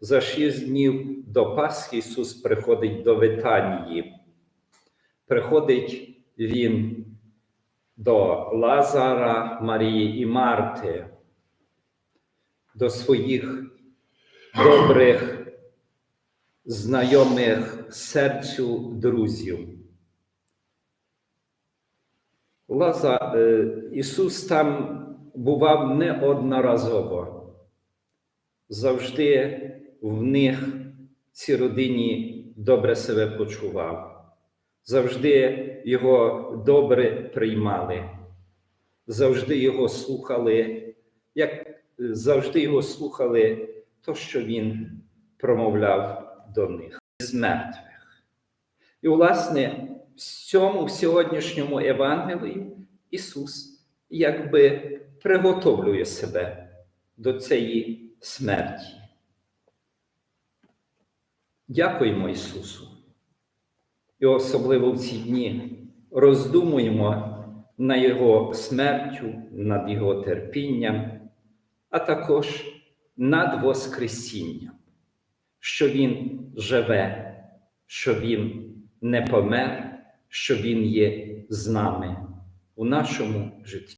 За шість днів до Пасхи Ісус приходить до Витанії. Приходить Він до Лазара, Марії і Марти, до своїх добрих, знайомих серцю друзів. Лаза, е, Ісус там бував неодноразово. Завжди в них ці родині добре себе почував. Завжди його добре приймали, завжди його слухали, як завжди його слухали, то, що він промовляв до них з мертвих. І, власне, в цьому в сьогоднішньому Євангелії Ісус якби приготовлює себе до цієї смерті. Дякуємо Ісусу. І особливо в ці дні роздумуємо на Його смертю, над Його терпінням, а також над Воскресінням, що Він живе, що Він не помер, що Він є з нами у нашому житті.